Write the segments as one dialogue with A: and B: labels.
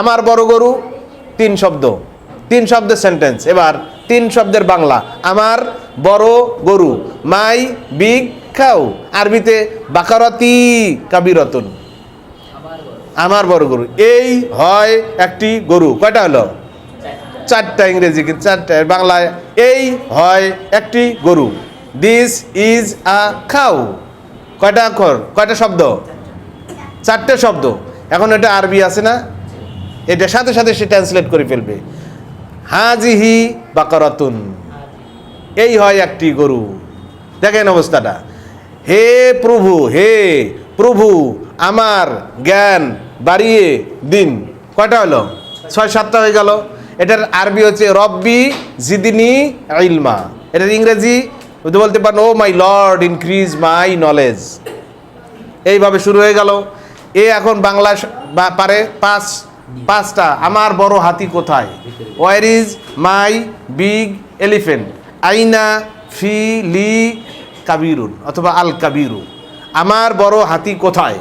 A: আমার বড় গরু তিন শব্দ, তিন শব্দের সেন্টেন্স এবার তিন শব্দের বাংলা, আমার বড় গরু, মাই বিগ খাও আরবিতে বাকারতি কাবিরতুন। আমার বড় গরু, এই হয় একটি গরু। কয়টা হলো? চারটা ইংরেজি চারটা। বাংলায় এই হয় একটি গরু। দিস ইজ আ খাও কয়টা অক্ষর? কয়টা শব্দ? চারটে শব্দ। এখন এটা আরবি আছে না? এটা সাথে সাথে সে ট্রান্সলেট করে ফেলবে। হাজিহি বাকারাতুন। এই হয় একটি গরু। দেখেন অবস্থাটা। হে প্রভু হে প্রভু, আমার জ্ঞান বাড়িয়ে দিন। কয়টা হলো? ছয়, সাতটা হয়ে গেল। এটার আরবি হচ্ছে রব্বি জিদিনি ইলমা। এটার ইংরেজি বলতে পারেন O my Lord increase my knowledge এইভাবে শুরু হয়ে গেল। এ এখন বাংলা পারে পাঁচ পাঁচটা আমার বড় হাতি কোথায়? Where is my big elephant আইনা ফি লি কাবিরুন অথবা আল কাবিরু। আমার বড় হাতি কোথায়?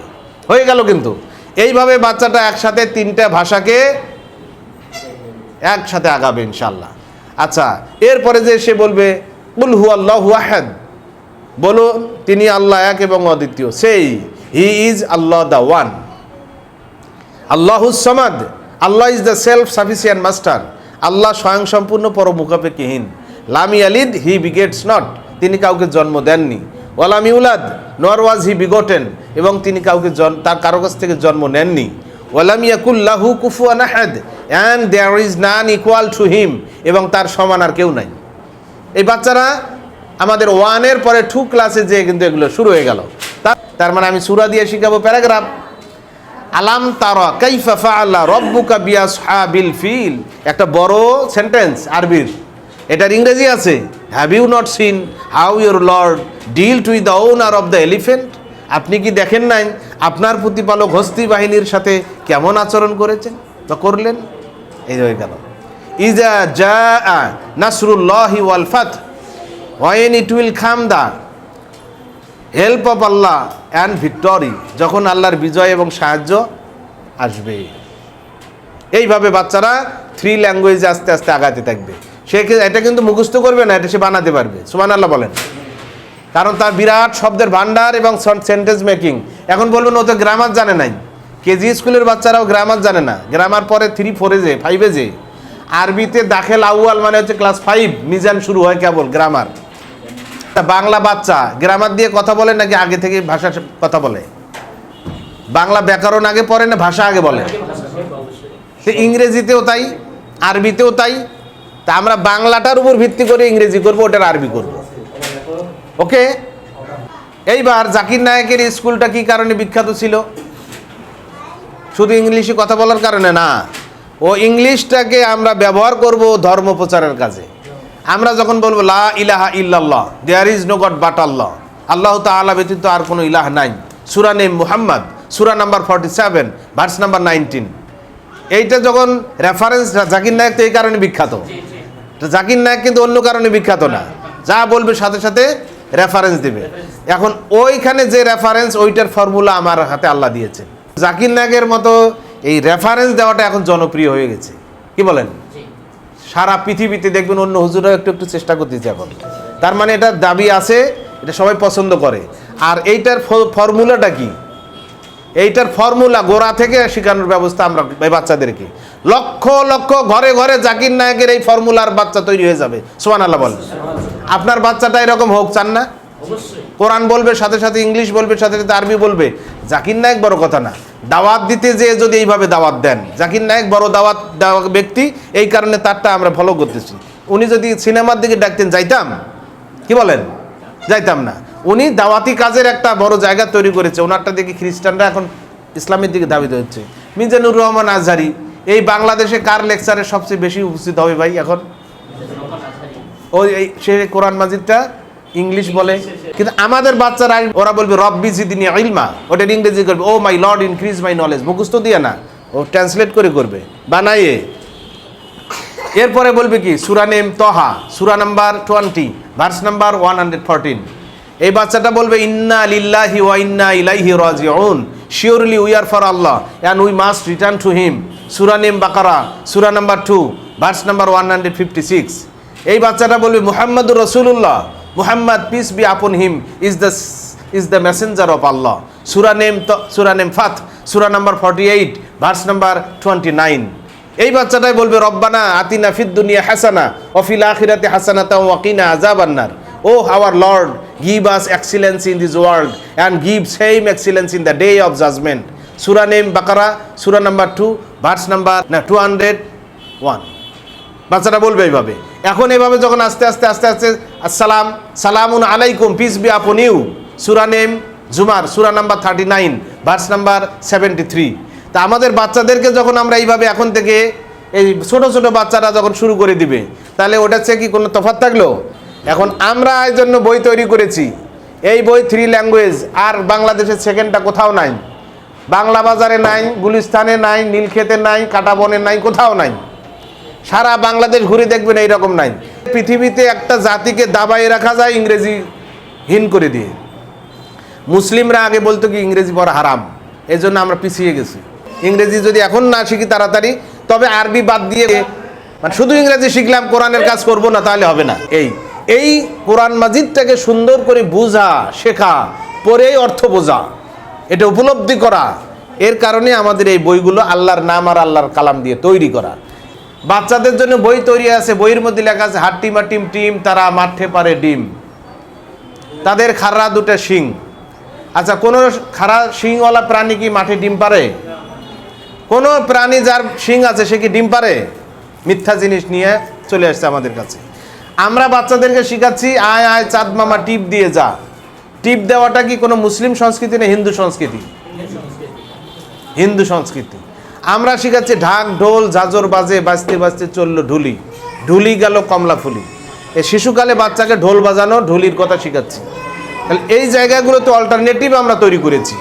A: হয়ে গেল কিন্তু। এইভাবে বাচ্চাটা একসাথে তিনটা ভাষাকে একসাথে আগাবে ইনশাল্লাহ আচ্ছা এরপরে যে সে বলবে কুল হু আল্লাহ আহাদ। বলুন তিনি আল্লাহ এক এবং অদ্বিতীয়। সেই he is Allah the one. Allah Samad, Allah is the self sufficient master Allah স্বয়ং স্বয়ংসম্পূর্ণ পরমুখাপেক্ষিহীন। লামি আলিদ হি বিগেটস নট তিনি কাউকে জন্ম দেননি। ওয়ালাম ইউলাদ নর ওয়াজ হি বিগোটেন এবং তিনি কাউকে জন তার কারও কাছ থেকে জন্ম নেননি। ওয়ালাম ইয়াকুল্লাহু কুফু আনাহাদ and there is none equal to him এবং তার সমান আর কেউ নাই। এই বাচ্চারা আমাদের ওয়ানের পরে টু ক্লাসে যে কিন্তু এগুলো শুরু হয়ে গেল। তার মানে আমি সুরা দিয়ে শিখাবো প্যারাগ্রাফ। আলাম তারা কাইফা ফাআলা রব্বুকা বিআসহাবিল ফিল। একটা বড় সেন্টেন্স আরবির। এটার ইংরেজি আছে have you not seen how your Lord deal to the owner of the elephant আপনি কি দেখেন নাই আপনার প্রতিপালক হস্তি বাহিনীর সাথে কেমন আচরণ করেছেন বা করলেন? এই হয়ে গেল। ইজা জা নাসরুল্লাহি ওয়াল ফাত when it will come the help of Allah and victory যখন আল্লাহর বিজয় এবং সাহায্য আসবে। এইভাবে বাচ্চারা থ্রি ল্যাঙ্গুয়েজে আস্তে আস্তে আগাতে থাকবে। সে এটা কিন্তু মুখস্থ করবে না, এটা সে বানাতে পারবে। সুমান আল্লাহ বলেন। কারণ তার বিরাট শব্দের ভান্ডার এবং সেন্টেন্স মেকিং এখন বলবেন, ও তো গ্রামার জানে নাই। কেজি স্কুলের বাচ্চারাও গ্রামার জানে না। গ্রামার পরে থ্রি ফোরে যে ফাইভে যে। আরবিতে দাখেল আউয়াল মানে হচ্ছে ক্লাস ফাইভ মিজান শুরু হয় কেবল গ্রামার বাংলা বাচ্চা, গ্রামার দিয়ে কথা বলে নাকি আগে থেকে ভাষা কথা বলে? বাংলা ব্যাকরণ আগে পড়ে না ভাষা আগে বলে? সে ইংরেজিতেও তাই, আরবিতেও তাই। তা আমরা বাংলাটার উপর ভিত্তি করে ইংরেজি করব, ওটার আরবি করব। ওকে? এইবার জাকির নায়কের স্কুলটা কি কারণে বিখ্যাত ছিল? শুধু ইংলিশে কথা বলার কারণে না, ও ইংলিশটাকে আমরা ব্যবহার করব ধর্ম প্রচারের কাজে। আমরা যখন বলব, লা ইলাহা ইল্লাল্লাহ there is no god but Allah Allah তাআলা ব্যতীত আর কোনো ইলাহ নাই। সুরা নেম মুহাম্মদ, সুরা number forty seven verse number nineteen এইটা যখন রেফারেন্স জাকির নায়ক তো এই কারণে বিখ্যাত। জাকির নায়ক কিন্তু অন্য কারণে বিখ্যাত না। যা বলবে সাথে সাথে রেফারেন্স দিবে। এখন ওইখানে যে রেফারেন্স ওইটার ফর্মুলা আমার হাতে আল্লাহ দিয়েছে জাকির নায়কের মতো এই রেফারেন্স দেওয়াটা এখন জনপ্রিয় হয়ে গেছে। কি বলেন? সারা পৃথিবীতে দেখবেন অন্য হুজুরাও একটু একটু চেষ্টা করতেছে এখন। তার মানে এটা দাবি আছে, এটা সবাই পছন্দ করে। আর এইটার ফর্মুলাটা কি? এইটার ফর্মুলা গোড়া থেকে শেখানোর ব্যবস্থা আমরা এই বাচ্চাদেরকে। লক্ষ লক্ষ ঘরে ঘরে জাকির নায়কের এই ফর্মুলার বাচ্চা তৈরি হয়ে যাবে। সোহান আল্লাহ বলেন। আপনার বাচ্চাটা এরকম হোক, চান না? কোরআন বলবে সাথে সাথে ইংলিশ বলবে সাথে সাথে আরবি বলবে। জাকির নায়ক বড় কথা না। দাওয়াত দিতে যে যদি এইভাবে দাওয়াত দেন জাকির নায়ক বড় দাওয়াত দেওয়া ব্যক্তি এই কারণে তারটা আমরা ফলো করতেছি। উনি যদি সিনেমার দিকে ডাকতেন যাইতাম? কি বলেন? যাইতাম না। উনি দাওয়াতি কাজের একটা বড় জায়গা তৈরি করেছে। ওনারটা দেখি খ্রিস্টানরা এখন ইসলামের দিকে ধাবিত হচ্ছে। মিজানুর রহমান আজহারি এই বাংলাদেশে কার লেকচারে সবচেয়ে বেশি উপস্থিত হবে ভাই এখন? ওই এই সে কোরআন মাজিদটা ইংলিশ বলে। কিন্তু আমাদের বাচ্চারা ওরা বলবে, রব্বি জিদিনী ইলমা। ওটা ইংরেজি করবে, O my Lord increase my knowledge মুখস্থ দিয়ে না, ও ট্রান্সলেট করে করবে, বানাইয়ে। এরপরে বলবে কি, সুরা নেম তহা, সুরা number twenty, verse number one hundred fourteen. এই বাচ্চাটা বলবে, ইন্না লিল্লাহি ওয়া ইন্না ইলাইহি রাজিউন। Surely we are for Allah and we must return to him সুরা নেম বাকারা, সুরা number two, verse number one hundred fifty six. এই বাচ্চাটা বলবে, মুহাম্মদুর রসুল্লাহ Muhammad peace be upon him is the is the messenger of Allah সুরা name সুরা name Fath সুরা number forty eight verse number twenty nine এই বাচ্চাটাই বলবে, রব্বানা আতিনা ফিদ দুনিয়া হাসানা অফিল আখিরাতে হাসানা তাও ওয়াকিনা আজাবান্নার O our Lord give us excellence in this world and give same excellence in the day of judgement সুরা নেম বাকারা সুরা নাম্বার টু ভার্স নাম্বার না টু হান্ড্রেড ওয়ান বাচ্চাটা বলবে এইভাবে এখন এভাবে যখন আস্তে আস্তে আস্তে আস্তে, আসসালাম, সালামুন আলাইকুম পিস বি আপন ইউ সুরা নেম জুমার, সুরা number thirty nine verse number seventy three তা আমাদের বাচ্চাদেরকে যখন আমরা এইভাবে এখন থেকে এই ছোট ছোট বাচ্চারা যখন শুরু করে দিবে, তাহলে ওটার চেয়ে কি কোনো তফাৎ থাকল? এখন আমরা এই জন্য বই তৈরি করেছি। এই বই থ্রি ল্যাঙ্গুয়েজ আর বাংলাদেশের সেকেন্ডটা কোথাও নাই। বাংলা বাজারে নাই, গুলিস্তানে নাই, নীলক্ষেতে নাই কাটাবনে নাই, কোথাও নাই। সারা বাংলাদেশ ঘুরে দেখবেন এইরকম নাই। পৃথিবীতে একটা জাতিকে দাবাই রাখা যায় ইংরেজি হীন করে দিয়ে। মুসলিমরা আগে বলতো কি, ইংরেজি পড়া হারাম এই জন্য আমরা পিছিয়ে গেছি। ইংরেজি যদি এখন না শিখি তাড়াতাড়ি, তবে আরবি বাদ দিয়ে মানে শুধু ইংরেজি শিখলাম, কোরআনের কাজ করব না, তাহলে হবে না। এই এই কোরআন মাজিদটাকে সুন্দর করে বোঝা, শেখা পরেই অর্থ বোঝা, এটা উপলব্ধি করা, এর কারণে আমাদের এই বইগুলো আল্লাহর নাম আর আল্লাহর কালাম দিয়ে তৈরি করা। বাচ্চাদের জন্য বই তৈরি আছে, বইয়ের মধ্যে লেখা আছে হাট্টিমা টিম টিম, তারা মাঠে পারে ডিম। তাদের খাড়া দুটো শিং। আচ্ছা কোনো খারা শিংওয়ালা প্রাণী কি মাঠে ডিম পারে? কোনো প্রাণী যার শিং আছে, সে কি ডিম পারে? মিথ্যা জিনিস নিয়ে চলে আসছে আমাদের কাছে। আমরা বাচ্চাদেরকে শিখাচ্ছি, আয় আয়, চাঁদ মামা, টিপ দিয়ে যা। টিপ দেওয়াটা কি কোনো মুসলিম সংস্কৃতি না হিন্দু সংস্কৃতি? হিন্দু সংস্কৃতি। আমরা শিখাচ্ছি ঢাক, ঢোল, জাজর বাজে, বাজতে বাজতে চলল ঢুলি। ঢুলি গেল কমলা ফুলি। এই শিশুকালে বাচ্চাকে ঢোল বাজানো, ঢুলির কথা শিখাচ্ছি। তাহলে এই জায়গাগুলোতে অল্টারনেটিভ আমরা তৈরি করেছি।